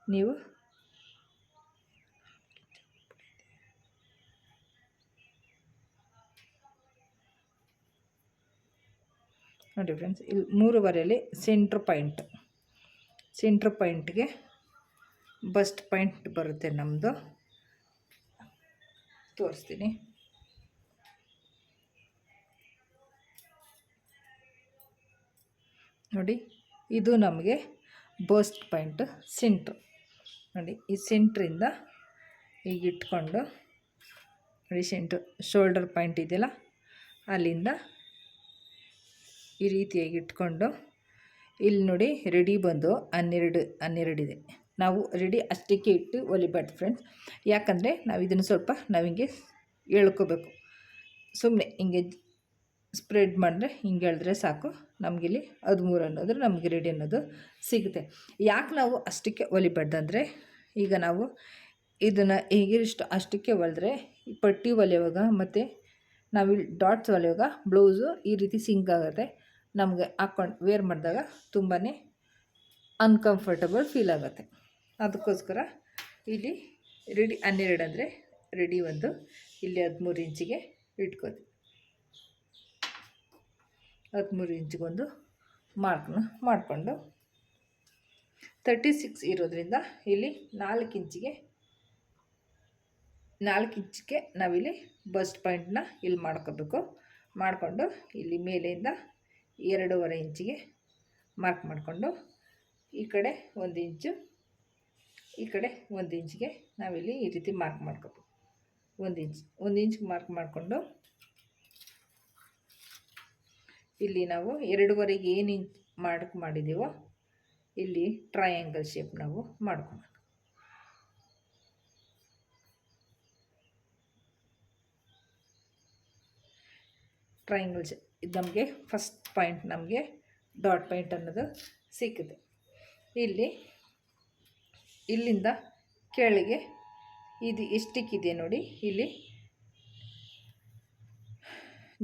Speaker 1: ನೀವು ನೋಡಿ ಫ್ರೆಂಡ್ಸ್ ಇಲ್ಲಿ ಮೂರುವರೆಯಲ್ಲಿ ಸೆಂಟ್ರ್ ಪಾಯಿಂಟ್ ಸೆಂಟ್ರ್ ಪಾಯಿಂಟ್ಗೆ ಬಸ್ಟ್ ಪಾಯಿಂಟ್ ಬರುತ್ತೆ ನಮ್ಮದು ತೋರಿಸ್ತೀನಿ. ನೋಡಿ, ಇದು ನಮಗೆ ಬಸ್ಟ್ ಪಾಯಿಂಟ್ ಸೆಂಟ್ರ್ ನೋಡಿ, ಈ ಸೆಂಟ್ರಿಂದ ಈಗ ಇಟ್ಕೊಂಡು, ನೋಡಿ ಸೆಂಟ್ರ್ ಶೋಲ್ಡರ್ ಪಾಯಿಂಟ್ ಇದೆಯಲ್ಲ, ಅಲ್ಲಿಂದ ಈ ರೀತಿಯಾಗಿ ಇಟ್ಕೊಂಡು ಇಲ್ಲಿ ನೋಡಿ ರೆಡಿ ಬಂದು ಹನ್ನೆರಡು ಹನ್ನೆರಡಿದೆ ನಾವು ರೆಡಿ ಅಷ್ಟಕ್ಕೆ ಇಟ್ಟು ಒಲಿಬಾರ್ದು ಫ್ರೆಂಡ್ಸ್ ಯಾಕಂದರೆ ನಾವು ಇದನ್ನು ಸ್ವಲ್ಪ ನಾವು ಹಿಂಗೆ ಎಳ್ಕೋಬೇಕು. ಸುಮ್ಮನೆ ಹಿಂಗೆ ಸ್ಪ್ರೆಡ್ ಮಾಡಿದ್ರೆ ಹಿಂಗೆ ಹೇಳಿದ್ರೆ ಸಾಕು. ನಮಗಿಲ್ಲಿ ಹದಿಮೂರು ಅನ್ನೋದು ನಮಗೆ ರೆಡಿ ಅನ್ನೋದು ಸಿಗುತ್ತೆ. ಯಾಕೆ ನಾವು ಅಷ್ಟಕ್ಕೆ ಒಲಿಬಾರ್ದಂದರೆ ಈಗ ನಾವು ಇದನ್ನು ಹೀಗಿರಿಷ್ಟು ಅಷ್ಟಕ್ಕೆ ಹೊಲಿದ್ರೆ ಪಟ್ಟಿ ಹೊಲಿಯುವಾಗ ಮತ್ತು ನಾವಿಲ್ಲಿ ಡಾಟ್ಸ್ ಹೊಲಿಯುವಾಗ ಬ್ಲೌಸು ಈ ರೀತಿ ಸಿಂಕ್ ಆಗುತ್ತೆ. ನಮಗೆ ಹಾಕ್ಕೊಂಡು ವೇರ್ ಮಾಡಿದಾಗ ತುಂಬಾ ಅನ್ಕಂಫರ್ಟಬಲ್ ಫೀಲ್ ಆಗುತ್ತೆ. ಅದಕ್ಕೋಸ್ಕರ ಇಲ್ಲಿ ರೆಡಿ ಹನ್ನೆರಡು ಅಂದರೆ ರೆಡಿ ಒಂದು ಇಲ್ಲಿ ಹದಿಮೂರು ಇಂಚಿಗೆ ಇಟ್ಕೋತೀವಿ ಹದಿಮೂರು ಇಂಚಿಗೊಂದು ಮಾರ್ಕ್ನ ಮಾಡಿಕೊಂಡು ತರ್ಟಿ ಸಿಕ್ಸ್ ಇರೋದ್ರಿಂದ ಇಲ್ಲಿ ನಾಲ್ಕು ಇಂಚಿಗೆ ನಾಲ್ಕು ಇಂಚಿಗೆ ನಾವಿಲ್ಲಿ ಬಸ್ಟ್ ಪಾಯಿಂಟ್ನ ಇಲ್ಲಿ ಮಾಡ್ಕೋಬೇಕು. ಮಾಡಿಕೊಂಡು ಇಲ್ಲಿ ಮೇಲೆಯಿಂದ ಎರಡೂವರೆ ಇಂಚಿಗೆ ಮಾರ್ಕ್ ಮಾಡಿಕೊಂಡು ಈ ಕಡೆ ಒಂದು ಇಂಚು, ಈ ಕಡೆ ಒಂದು ಇಂಚಿಗೆ ನಾವಿಲ್ಲಿ ಈ ರೀತಿ ಮಾರ್ಕ್ ಮಾಡ್ಕೋಬೇಕು. ಒಂದು ಇಂಚ್, ಒಂದು ಇಂಚ್ಗೆ ಮಾರ್ಕ್ ಮಾಡಿಕೊಂಡು ಇಲ್ಲಿ ನಾವು ಎರಡೂವರೆಗೆ ಏನು ಇಂಚ್ ಮಾರ್ಕ್ ಮಾಡಿದ್ದೀವೋ ಇಲ್ಲಿ ಟ್ರಯಾಂಗಲ್ ಶೇಪ್ ನಾವು ಮಾಡ್ಕೊಬೇಕು. ಟ್ರಯಾಂಗಲ್ ಶೇಪ್ ನಮಗೆ ಫಸ್ಟ್ ಪಾಯಿಂಟ್ ನಮಗೆ ಡಾಟ್ ಪಾಯಿಂಟ್ ಅನ್ನೋದು ಸಿಕ್ಕಿದೆ. ಇಲ್ಲಿ, ಇಲ್ಲಿಂದ ಕೆಳಗೆ ಇದು ಎಷ್ಟಕ್ಕಿದೆ ನೋಡಿ, ಇಲ್ಲಿ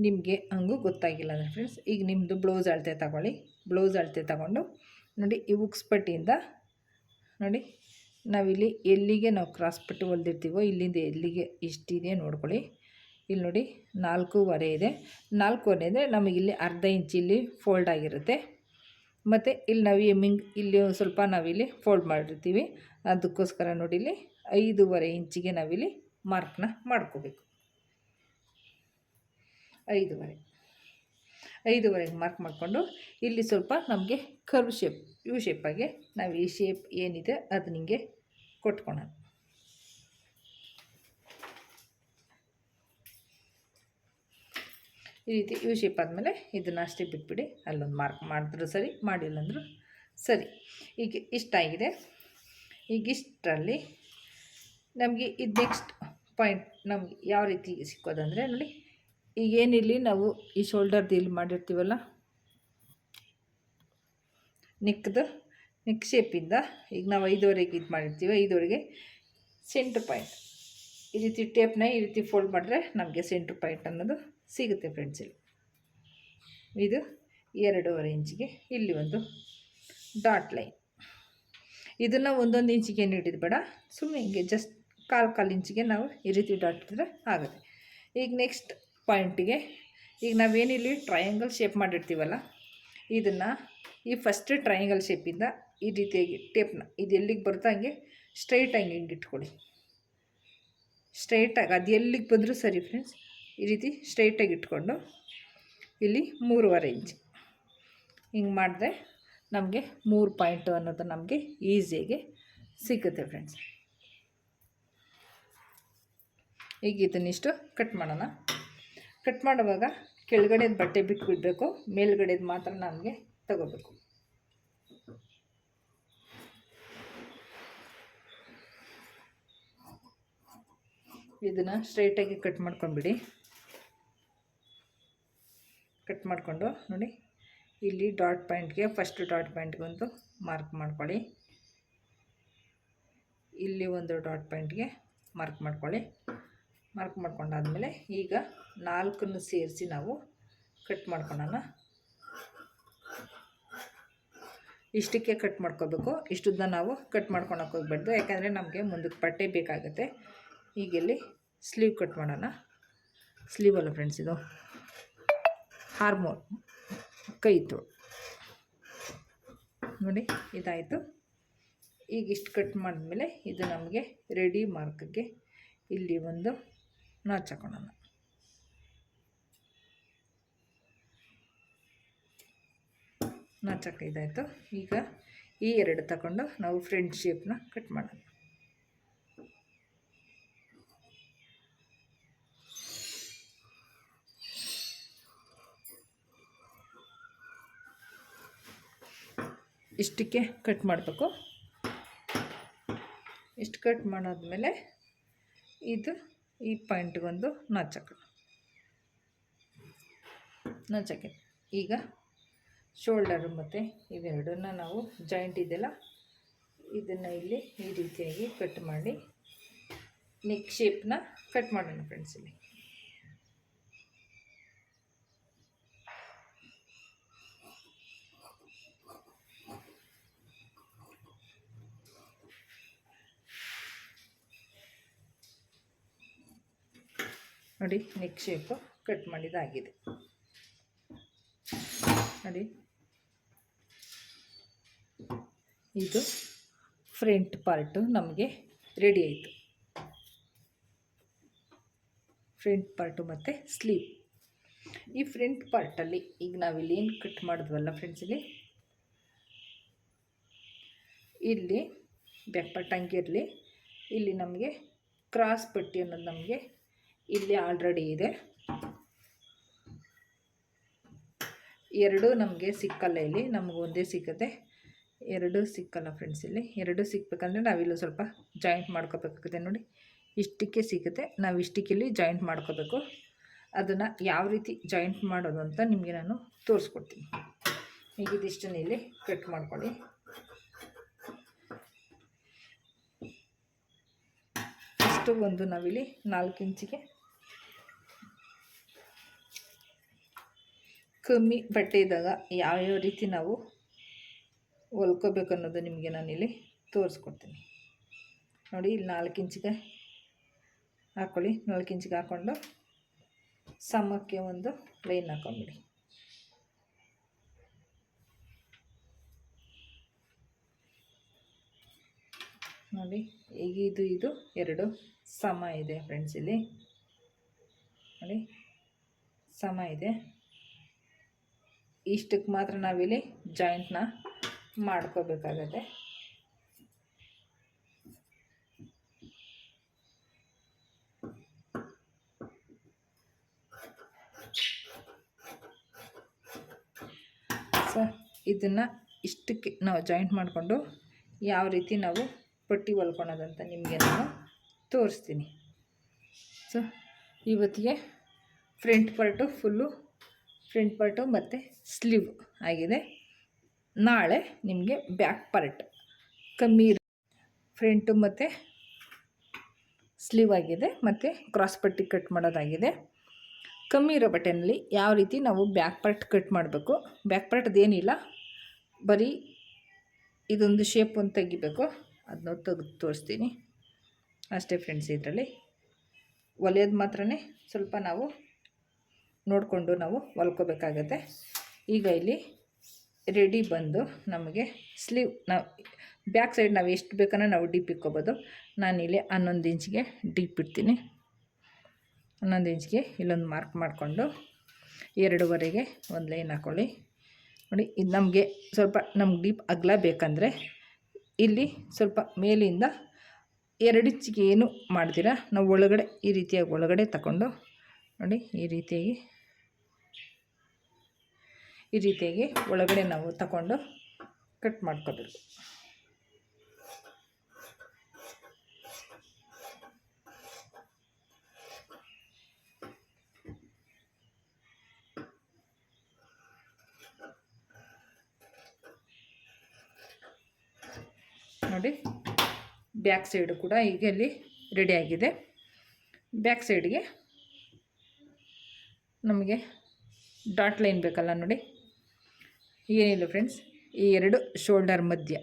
Speaker 1: ನಿಮಗೆ ಹಂಗೂ ಗೊತ್ತಾಗಿಲ್ಲ ಅಂದರೆ ಫ್ರೆಂಡ್ಸ್ ಈಗ ನಿಮ್ಮದು ಬ್ಲೌಸ್ ಅಳತೆ ತಗೊಳ್ಳಿ. ಬ್ಲೌಸ್ ಅಳತೆ ತಗೊಂಡು ನೋಡಿ ಈ ಉಕ್ಸ್ಪಟ್ಟಿಯಿಂದ ನೋಡಿ, ನಾವಿಲ್ಲಿ ಎಲ್ಲಿಗೆ ನಾವು ಕ್ರಾಸ್ ಪಟ್ಟಿ ಹೊಲ್ದಿರ್ತೀವೋ, ಇಲ್ಲಿಂದ ಎಲ್ಲಿಗೆ ಇಷ್ಟಿದೆ ನೋಡ್ಕೊಳ್ಳಿ. ಇಲ್ಲಿ ನೋಡಿ ನಾಲ್ಕೂವರೆ ಇದೆ. ನಾಲ್ಕೂವರೆ ಅಂದರೆ ನಮಗೆ ಇಲ್ಲಿ ಅರ್ಧ ಇಂಚ್ ಇಲ್ಲಿ ಫೋಲ್ಡ್ ಆಗಿರುತ್ತೆ. ಮತ್ತು ಇಲ್ಲಿ ನಾವು ಎಮ್ಮಿಂಗ್ ಇಲ್ಲಿ ಸ್ವಲ್ಪ ನಾವಿಲ್ಲಿ ಫೋಲ್ಡ್ ಮಾಡಿರ್ತೀವಿ. ಅದಕ್ಕೋಸ್ಕರ ನೋಡಿ ಇಲ್ಲಿ ಐದೂವರೆ ಇಂಚಿಗೆ ನಾವಿಲ್ಲಿ ಮಾರ್ಕ್ನ ಮಾಡ್ಕೋಬೇಕು. ಐದೂವರೆ. ಐದೂವರೆಗೆ ಮಾರ್ಕ್ ಮಾಡಿಕೊಂಡು ಇಲ್ಲಿ ಸ್ವಲ್ಪ ನಮಗೆ ಕರ್ವ್ ಶೇಪ್ ಯು ಶೇಪಾಗೆ ನಾವು ಈ ಶೇಪ್ ಏನಿದೆ ಅದು ನಿಮಗೆ ಕೊಟ್ಕೊಳೋಣ. ಈ ರೀತಿ ಯು ಶೇಪ್ ಆದಮೇಲೆ ಇದನ್ನು ಅಷ್ಟೇ ಬಿಟ್ಬಿಡಿ. ಅಲ್ಲೊಂದು ಮಾರ್ಕ್ ಮಾಡಿದ್ರು ಸರಿ, ಮಾಡಿಲ್ಲ ಅಂದರೂ ಸರಿ. ಈಗ ಇಷ್ಟಾಗಿದೆ ಈಗ ಇಷ್ಟರಲ್ಲಿ ನಮಗೆ ಇದು ನೆಕ್ಸ್ಟ್ ಪಾಯಿಂಟ್ ನಮ್ಗೆ ಯಾವ ರೀತಿ ಸಿಕ್ಕೋದಂದರೆ ನೋಡಿ ಈಗೇನಿರಲಿ ನಾವು ಈ ಶೋಲ್ಡರ್ದು ಇಲ್ಲಿ ಮಾಡಿರ್ತೀವಲ್ಲ? ನೆಕ್ದು ನೆಕ್ ಶೇಪಿಂದ ಈಗ ನಾವು ಐದುವರೆಗೆ ಇದು ಮಾಡಿರ್ತೀವಿ, ಐದುವರೆಗೆ ಸೆಂಟ್ರ್ ಪಾಯಿಂಟ್ ಈ ರೀತಿ ಟೇಪ್ನ ಈ ರೀತಿ ಫೋಲ್ಡ್ ಮಾಡಿದ್ರೆ ನಮಗೆ ಸೆಂಟ್ರ್ ಪಾಯಿಂಟ್ ಅನ್ನೋದು ಸಿಗುತ್ತೆ ಫ್ರೆಂಡ್ಸ್ ಇಲ್ಲಿ ಇದು ಎರಡೂವರೆ ಇಂಚಿಗೆ ಇಲ್ಲಿ ಒಂದು ಡಾಟ್ ಲೈನ್ ಇದನ್ನು ಒಂದೊಂದು ಇಂಚಿಗೆ ನೀಡಿದ ಬೇಡ ಸುಮ್ಮನೆ ಹಿಂಗೆ ಜಸ್ಟ್ ಕಾಲು ಕಾಲು ಇಂಚಿಗೆ ನಾವು ಈ ರೀತಿ ಡಾಟ್ ಇಟ್ಟರೆ ಆಗುತ್ತೆ. ಈಗ ನೆಕ್ಸ್ಟ್ ಪಾಯಿಂಟಿಗೆ ಈಗ ನಾವೇನಿಲ್ಲಿ ಟ್ರಯಾಂಗಲ್ ಶೇಪ್ ಮಾಡಿರ್ತೀವಲ್ಲ, ಇದನ್ನು ಈ ಫಸ್ಟ್ ಟ್ರಯಾಂಗಲ್ ಶೇಪಿಂದ ಈ ರೀತಿಯಾಗಿ ಟೇಪ್ನ ಇದು ಎಲ್ಲಿಗೆ ಬರುತ್ತೋ ಹಂಗೆ ಸ್ಟ್ರೈಟಾಗಿ ಹಿಂಗೆ ಇಟ್ಕೊಳ್ಳಿ. ಸ್ಟ್ರೈಟಾಗಿ ಅದು ಎಲ್ಲಿಗೆ ಬಂದರೂ ಸರಿ ಫ್ರೆಂಡ್ಸ್ ಈ ರೀತಿ ಸ್ಟ್ರೈಟಾಗಿ ಇಟ್ಕೊಂಡು ಇಲ್ಲಿ ಮೂರುವರೆ ಇಂಚ್. ಹಿಂಗೆ ಮಾಡಿದ್ರೆ ನಮಗೆ ಮೂರು ಪಾಯಿಂಟು ಅನ್ನೋದು ನಮಗೆ ಈಸಿಯಾಗಿ ಸಿಗುತ್ತೆ ಫ್ರೆಂಡ್ಸ್ ಈಗ ಇದನ್ನಿಷ್ಟು ಕಟ್ ಮಾಡೋಣ. ಕಟ್ ಮಾಡುವಾಗ ಕೆಳಗಡೆದು ಬಟ್ಟೆ ಬಿಟ್ಬಿಡಬೇಕು, ಮೇಲ್ಗಡೆದು ಮಾತ್ರ ನಮಗೆ ತಗೋಬೇಕು. ಇದನ್ನು ಸ್ಟ್ರೈಟಾಗಿ ಕಟ್ ಮಾಡ್ಕೊಂಬಿಡಿ ಕಟ್ ಮಾಡಿಕೊಂಡು ನೋಡಿ. ಇಲ್ಲಿ ಡಾಟ್ ಪಾಯಿಂಟ್ಗೆ ಫಸ್ಟ್ ಡಾಟ್ ಪಾಯಿಂಟ್ಗೆ ಒಂದು ಮಾರ್ಕ್ ಮಾಡ್ಕೊಳ್ಳಿ. ಇಲ್ಲಿ ಒಂದು ಡಾಟ್ ಪಾಯಿಂಟ್ಗೆ ಮಾರ್ಕ್ ಮಾಡ್ಕೊಳ್ಳಿ. ಮಾರ್ಕ್ ಮಾಡ್ಕೊಂಡಾದಮೇಲೆ ಈಗ ನಾಲ್ಕನ್ನು ಸೇರಿಸಿ ನಾವು ಕಟ್ ಮಾಡ್ಕೊಳ್ಳೋಣ. ಇಷ್ಟಕ್ಕೆ ಕಟ್ ಮಾಡ್ಕೋಬೇಕು. ಇಷ್ಟುದ್ದ ನಾವು ಕಟ್ ಮಾಡ್ಕೊಳಕ್ಕೆ ಹೋಗ್ಬಾರ್ದು ಯಾಕಂದರೆ ನಮಗೆ ಮುಂದಕ್ಕೆ ಬಟ್ಟೆ ಬೇಕಾಗುತ್ತೆ. ಈಗ ಇಲ್ಲಿ ಸ್ಲೀವ್ ಕಟ್ ಮಾಡೋಣ. ಸ್ಲೀವ್ ಅಲ್ಲ ಫ್ರೆಂಡ್ಸ್ ಇದು. ಹಾರ್ಮೋನ್, ಕೈ ತೋಳು ನೋಡಿ, ಇದಾಯಿತು. ಈಗ ಇಷ್ಟು ಕಟ್ ಮಾಡಿದ್ಮೇಲೆ ಇದು ನಮಗೆ ರೆಡಿ ಮಾರ್ಕ್ಗೆ ಇಲ್ಲಿ ಒಂದು ನಾಚ್ ಹಾಕೋಣ ನಾಚಕ್ಕೆ ಇದಾಯಿತು. ಈಗ ಈ ಎರಡು ತಗೊಂಡು ನಾವು ಫ್ರೆಂಡ್ ಶೇಪ್ನ ಕಟ್ ಮಾಡೋಣ. ಇಷ್ಟಕ್ಕೆ ಕಟ್ ಮಾಡಬೇಕು. ಇಷ್ಟು ಕಟ್ ಮಾಡಾದ್ಮೇಲೆ ಇದು ಈ ಪಾಯಿಂಟ್ಗೊಂದು ನಾಚಕ ನಾಚಕ್ಕೆ ಈಗ ಶೋಲ್ಡರು ಮತ್ತು ಇವೆರಡನ್ನ ನಾವು ಜಾಯಿಂಟ್ ಇದೆಯಲ್ಲ, ಇದನ್ನು ಇಲ್ಲಿ ಈ ರೀತಿಯಾಗಿ ಕಟ್ ಮಾಡಿ ನೆಕ್ ಶೇಪ್ನ ಕಟ್ ಮಾಡೋಣ ಫ್ರೆಂಡ್ಸ್ ಇಲ್ಲಿ. ನೋಡಿ ನೆಕ್ ಶೇಪು ಕಟ್ ಮಾಡಿದಾಗಿದೆ. ನೋಡಿ. ಇದು ಫ್ರಂಟ್ ಪಾರ್ಟು ನಮಗೆ ರೆಡಿ ಆಯಿತು. ಫ್ರಂಟ್ ಪಾರ್ಟು ಮತ್ತು ಸ್ಲೀವ್ ಈ ಫ್ರಂಟ್ ಪಾರ್ಟಲ್ಲಿ ಈಗ ನಾವಿಲ್ಲಿ ಏನು ಕಟ್ ಮಾಡಿದ್ವಲ್ಲ ಫ್ರೆಂಡ್ಸ್ ಇಲ್ಲಿ? ಇಲ್ಲಿ ಬ್ಯಾಕ್ ಇಲ್ಲಿ ನಮಗೆ ಕ್ರಾಸ್ ಪಟ್ಟಿ ಅನ್ನೋದು ನಮಗೆ ಇಲ್ಲಿ ಆಲ್ರೆಡಿ ಇದೆ. ಎರಡು ನಮಗೆ ಸಿಕ್ಕಲ್ಲ ಇಲ್ಲಿ, ನಮಗೆ ಒಂದೇ ಸಿಕ್ಕತ್ತೆ. ಎರಡು ಸಿಕ್ಕಲ್ಲ ಫ್ರೆಂಡ್ಸ್ ಇಲ್ಲಿ. ಎರಡು ಸಿಕ್ಕಬೇಕಂದ್ರೆ ನಾವಿಲ್ಲಿ ಸ್ವಲ್ಪ ಜಾಯಿಂಟ್ ಮಾಡ್ಕೋಬೇಕಾಗುತ್ತೆ ನೋಡಿ. ಇಷ್ಟಕ್ಕೆ ಸಿಗುತ್ತೆ ನಾವು ಇಷ್ಟಕ್ಕೆ ಇಲ್ಲಿ ಜಾಯಿಂಟ್ ಮಾಡ್ಕೋಬೇಕು. ಅದನ್ನು ಯಾವ ರೀತಿ ಜಾಯಿಂಟ್ ಮಾಡೋದು ಅಂತ ನಿಮಗೆ ನಾನು ತೋರಿಸ್ಕೊಡ್ತೀನಿ. ಈಗ ಇದಿಷ್ಟನ್ನು ಇಲ್ಲಿ ಕಟ್ ಮಾಡ್ಕೊಳ್ಳಿ. ಇಷ್ಟು ಒಂದು ನಾವಿಲ್ಲಿ ನಾಲ್ಕು ಇಂಚಿಗೆ ಕಮ್ಮಿ ಬಟ್ಟೆ ಇದ್ದಾಗ ಯಾವ್ಯಾವ ರೀತಿ ನಾವು ಹೊಲ್ಕೋಬೇಕು ಅನ್ನೋದು ನಿಮಗೆ ನಾನಿಲ್ಲಿ ತೋರಿಸ್ಕೊಡ್ತೀನಿ. ನೋಡಿ, ಇಲ್ಲಿ ನಾಲ್ಕು ಇಂಚಿಗೆ ಹಾಕ್ಕೊಳ್ಳಿ ನಾಲ್ಕು ಇಂಚಿಗೆ ಹಾಕ್ಕೊಂಡು ಸಮಕ್ಕೆ ಒಂದು ಲೈನ್ ಹಾಕೊಂಬಿಡಿ. ನೋಡಿ, ಈಗ ಇದು ಇದು ಎರಡು ಸಮ ಇದೆ ಫ್ರೆಂಡ್ಸ್ ಇಲ್ಲಿ. ನೋಡಿ, ಸಮ ಇದೆ. ಇಷ್ಟಕ್ಕೆ ಮಾತ್ರ ನಾವಿಲ್ಲಿ ಜಾಯಿಂಟ್ನ ಮಾಡ್ಕೋಬೇಕಾಗತ್ತೆ. ಸೊ ಇದನ್ನು ಇಷ್ಟಕ್ಕೆ ನಾವು ಜಾಯಿಂಟ್ ಮಾಡಿಕೊಂಡು ಯಾವ ರೀತಿ ನಾವು ಪಟ್ಟಿ ಹೊಲ್ಕೊಳೋದಂತ ನಿಮಗೆ ನಾನು ತೋರಿಸ್ತೀನಿ. ಸೊ ಇವತ್ತಿಗೆ front part full front part ಮತ್ತು ಸ್ಲೀವ್ ಆಗಿದೆ. ನಾಳೆ ನಿಮಗೆ ಬ್ಯಾಕ್ ಪಾರ್ಟ್ ಕಮ್ಮಿ ಫ್ರಂಟು ಮತ್ತು ಸ್ಲೀವ್ ಆಗಿದೆ ಮತ್ತು ಕ್ರಾಸ್ ಪಟ್ಟಿ ಕಟ್ ಮಾಡೋದಾಗಿದೆ. ಕಮ್ಮಿ ಇರೋ ಬಟನಲ್ಲಿ ಯಾವ ರೀತಿ ನಾವು ಬ್ಯಾಕ್ ಪಾರ್ಟ್ ಕಟ್ ಮಾಡಬೇಕು, ಬ್ಯಾಕ್ ಪಾರ್ಟ್ ಅದೇನಿಲ್ಲ ಬರೀ ಇದೊಂದು ಶೇಪ್ ಒಂದು ತೆಗಿಬೇಕು, ಅದನ್ನ ತೆಗೆದು ತೋರಿಸ್ತೀನಿ. ಅಷ್ಟೇ ಫ್ರೆಂಡ್ಸ್ ಇದರಲ್ಲಿ. ಒಲೆಯೋದು ಮಾತ್ರ ಸ್ವಲ್ಪ ನಾವು ನೋಡಿಕೊಂಡು ನಾವು ಹೊಲ್ಕೋಬೇಕಾಗತ್ತೆ. ಈಗ ಇಲ್ಲಿ ರೆಡಿ ಬಂದು ನಮಗೆ ಸ್ಲೀವ್ ನಾವು ಬ್ಯಾಕ್ ಸೈಡ್ ನಾವು ಎಷ್ಟು ಬೇಕನ್ನೋ ನಾವು ಡೀಪ್ ಇಕ್ಕೋಬೋದು ನಾನಿಲ್ಲಿ ಹನ್ನೊಂದು ಇಂಚಿಗೆ ಡೀಪ್ ಇಡ್ತೀನಿ. ಹನ್ನೊಂದು ಇಂಚಿಗೆ ಇಲ್ಲೊಂದು ಮಾರ್ಕ್ ಮಾಡಿಕೊಂಡು ಎರಡೂವರೆಗೆ ಒಂದು ಲೈನ್ ಹಾಕ್ಕೊಳ್ಳಿ ನೋಡಿ, ಇದು ನಮಗೆ ಸ್ವಲ್ಪ ನಮ್ಗೆ ಡೀಪ್ ಅಗಲ ಬೇಕಂದರೆ ಇಲ್ಲಿ ಸ್ವಲ್ಪ ಮೇಲಿಂದ ಎರಡು ಇಂಚಿಗೆ ಏನು ಮಾಡ್ತೀರಾ? ನಾವು ಒಳಗಡೆ ಈ ರೀತಿಯಾಗಿ ಒಳಗಡೆ ತಗೊಂಡು ನೋಡಿ, ಈ ರೀತಿಯಾಗಿ ಈ ರೀತಿಯಾಗಿ ಒಳಗಡೆ ನಾವು ತಗೊಂಡು ಕಟ್ ಮಾಡ್ಕೋಬೇಕು ನೋಡಿ, ಬ್ಯಾಕ್ ಸೈಡು ಕೂಡ ಈಗ ಇಲ್ಲಿ ರೆಡಿಯಾಗಿದೆ ಬ್ಯಾಕ್ ಸೈಡ್ಗೆ ನಮಗೆ ಡಾಟ್ ಲೈನ್ ಬೇಕಲ್ಲ ನೋಡಿ. ಏನಿಲ್ಲ ಫ್ರೆಂಡ್ಸ್ ಈ ಎರಡು ಶೋಲ್ಡರ್ ಮಧ್ಯ,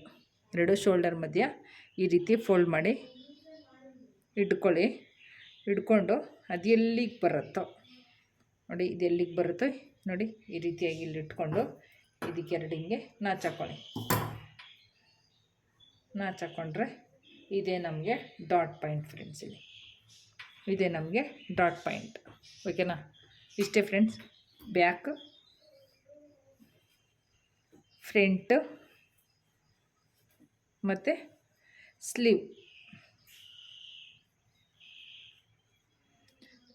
Speaker 1: ಎರಡು ಶೋಲ್ಡರ್ ಮಧ್ಯ ಈ ರೀತಿ ಫೋಲ್ಡ್ ಮಾಡಿ ಇಟ್ಕೊಳ್ಳಿ. ಇಟ್ಕೊಂಡು ಅದು ಎಲ್ಲಿಗೆ ಬರುತ್ತೋ, ನೋಡಿ ಇದು ಎಲ್ಲಿಗೆ ಬರುತ್ತೋ, ನೋಡಿ ಈ ರೀತಿಯಾಗಿ ಇಲ್ಲಿ ಇಟ್ಕೊಂಡು ಇದಕ್ಕೆ ಎರಡು ಹಿಂಗೆ ನಾಚ್ ಹಾಕೊಳ್ಳಿ. ನಾಚ್ ಹಾಕ್ಕೊಂಡ್ರೆ ಇದೇ ನಮಗೆ ಡಾಟ್ ಪಾಯಿಂಟ್ ಫ್ರೆಂಡ್ಸ್ ಇಲ್ಲಿ. ಇದೇ ನಮಗೆ ಡಾಟ್ ಪಾಯಿಂಟ್ ಓಕೆನಾ ಇಷ್ಟೇ ಫ್ರೆಂಡ್ಸ್ ಬ್ಯಾಕ್ ಫ್ರಂಟ್ ಮತ್ತು ಸ್ಲೀವ್.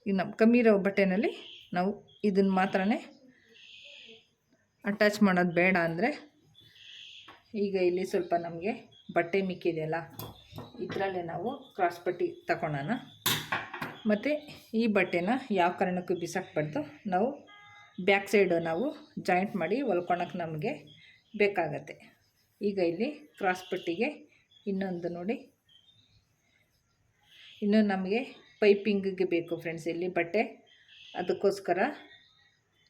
Speaker 1: ಈಗ ನಮ್ಮ ಕಮ್ಮಿ ಇರೋ ಬಟ್ಟೆನಲ್ಲಿ ನಾವು ಇದನ್ನು ಮಾತ್ರ ಅಟ್ಯಾಚ್ ಮಾಡೋದು ಬೇಡ ಅಂದರೆ ಈಗ ಇಲ್ಲಿ ಸ್ವಲ್ಪ ನಮಗೆ ಬಟ್ಟೆ ಮಿಕ್ಕಿದೆಯಲ್ಲ, ಇದರಲ್ಲೇ ನಾವು ಕ್ರಾಸ್ ಪಟ್ಟಿ ತಗೊಳ್ಳೋಣ ಮತ್ತು ಈ ಬಟ್ಟೆನ ಯಾವ ಕಾರಣಕ್ಕೂ ಬಿಸಾಕ್ಬಾರ್ದು. ನಾವು ಬ್ಯಾಕ್ ಸೈಡು ನಾವು ಜಾಯಿಂಟ್ ಮಾಡಿ ಹೊಲ್ಕೊಳಕ್ಕೆ ನಮಗೆ ಬೇಕಾಗತ್ತೆ. ಈಗ ಇಲ್ಲಿ ಕ್ರಾಸ್ ಪಟ್ಟಿಗೆ ಇನ್ನೊಂದು ನೋಡಿ. ಇನ್ನು ನಮಗೆ ಪೈಪಿಂಗಿಗೆ ಬೇಕು ಫ್ರೆಂಡ್ಸ್ ಇಲ್ಲಿ ಬಟ್ಟೆ. ಅದಕ್ಕೋಸ್ಕರ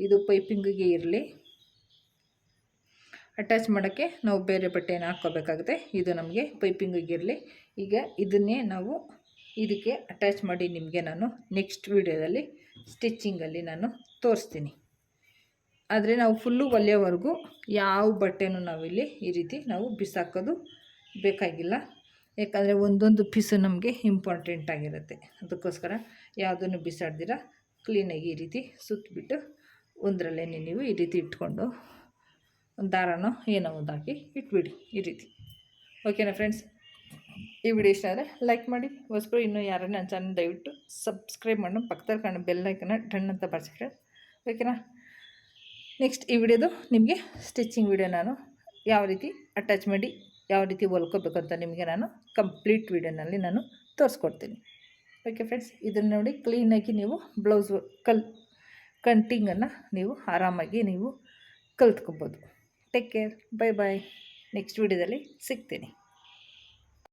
Speaker 1: ಇದು ಪೈಪಿಂಗಿಗೆ ಇರಲಿ. ಅಟ್ಯಾಚ್ ಮಾಡೋಕ್ಕೆ ನಾವು ಬೇರೆ ಬಟ್ಟೆಯನ್ನು ಹಾಕ್ಕೋಬೇಕಾಗುತ್ತೆ. ಇದು ನಮಗೆ ಪೈಪಿಂಗಿಗೆ ಇರಲಿ. ಈಗ ಇದನ್ನೇ ನಾವು ಇದಕ್ಕೆ ಅಟ್ಯಾಚ್ ಮಾಡಿ ನಿಮಗೆ ನಾನು ನೆಕ್ಸ್ಟ್ ವೀಡಿಯೋದಲ್ಲಿ ಸ್ಟಿಚ್ಚಿಂಗಲ್ಲಿ ನಾನು ತೋರಿಸ್ತೀನಿ. ಆದರೆ ನಾವು ಫುಲ್ಲು ಒಲೆಯವರೆಗೂ ಯಾವ ಬಟ್ಟೆನೂ ನಾವಿಲ್ಲಿ ಈ ರೀತಿ ನಾವು ಬಿಸಾಕೋದು ಬೇಕಾಗಿಲ್ಲ. ಯಾಕಂದರೆ ಒಂದೊಂದು ಪೀಸು ನಮಗೆ ಇಂಪಾರ್ಟೆಂಟ್ ಆಗಿರುತ್ತೆ. ಅದಕ್ಕೋಸ್ಕರ ಯಾವುದನ್ನು ಬಿಸಾಡ್ದಿರ ಕ್ಲೀನಾಗಿ ಈ ರೀತಿ ಸುತ್ತಬಿಟ್ಟು ಒಂದರಲ್ಲೇ ನೀವು ಈ ರೀತಿ ಇಟ್ಕೊಂಡು ಒಂದು ದಾರನೋ ಏನೋ ಒಂದು ಹಾಕಿ ಇಟ್ಬಿಡಿ ಈ ರೀತಿ. ಓಕೆನಾ ಫ್ರೆಂಡ್ಸ್ ಈ ವಿಡಿಯೋ ಇಷ್ಟ ಆದರೆ ಲೈಕ್ ಮಾಡಿ. ಹೊಸಬರು ಇನ್ನೂ ಯಾರನ್ನ ನನ್ನ ಚಾನಲ್ ದಯವಿಟ್ಟು ಸಬ್ಸ್ಕ್ರೈಬ್ ಮಾಡೋಣ ಪಕ್ಕದಲ್ಲಿ ಕಾಣೋ ಬೆಲ್ಲೈಕನ್ನ ಅಂತ ಬರ್ಸಿ ಓಕೆನಾ ನೆಕ್ಸ್ಟ್ ಈ ವಿಡಿಯೋದು ನಿಮಗೆ ಸ್ಟಿಚಿಂಗ್ ವಿಡಿಯೋ ನಾನು ಯಾವ ರೀತಿ ಅಟ್ಯಾಚ್ ಮಾಡಿ ಯಾವ ರೀತಿ ಹೊಲ್ಕೋಬೇಕು ಅಂತ ನಿಮಗೆ ನಾನು ಕಂಪ್ಲೀಟ್ ವಿಡಿಯೋನಲ್ಲಿ ನಾನು ತೋರಿಸ್ಕೊಡ್ತೀನಿ. ಓಕೆ ಫ್ರೆಂಡ್ಸ್ ಇದನ್ನು ನೋಡಿ ಕ್ಲೀನಾಗಿ ನೀವು ಬ್ಲೌಸ್ ಕಲ್ ಕಂಟಿಂಗನ್ನು ನೀವು ಆರಾಮಾಗಿ ನೀವು ಕಲ್ತ್ಕೊಬೋದು. Take care bye bye next ವಿಡಿಯೋದಲ್ಲಿ ಸಿಗ್ತೀನಿ.